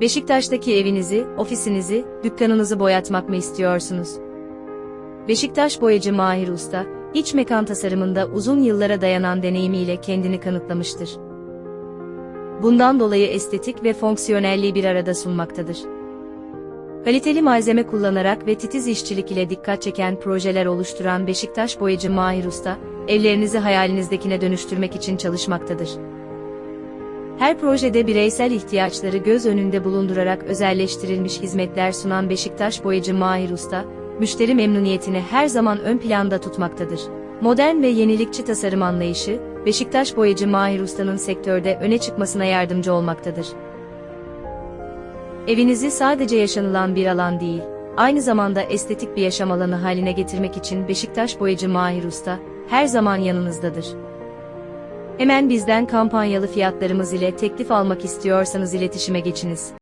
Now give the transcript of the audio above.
Beşiktaş'taki evinizi, ofisinizi, dükkanınızı boyatmak mı istiyorsunuz? Beşiktaş boyacı Mahir Usta, iç mekan tasarımında uzun yıllara dayanan deneyimiyle kendini kanıtlamıştır. Bundan dolayı estetik ve fonksiyonelliği bir arada sunmaktadır. Kaliteli malzeme kullanarak ve titiz işçilik ile dikkat çeken projeler oluşturan Beşiktaş boyacı Mahir Usta, evlerinizi hayalinizdekine dönüştürmek için çalışmaktadır. Her projede bireysel ihtiyaçları göz önünde bulundurarak özelleştirilmiş hizmetler sunan Beşiktaş boyacı Mahir Usta, müşteri memnuniyetini her zaman ön planda tutmaktadır. Modern ve yenilikçi tasarım anlayışı, Beşiktaş boyacı Mahir Usta'nın sektörde öne çıkmasına yardımcı olmaktadır. Evinizi sadece yaşanılan bir alan değil, aynı zamanda estetik bir yaşam alanı haline getirmek için Beşiktaş boyacı Mahir Usta, her zaman yanınızdadır. Hemen bizden kampanyalı fiyatlarımız ile teklif almak istiyorsanız iletişime geçiniz.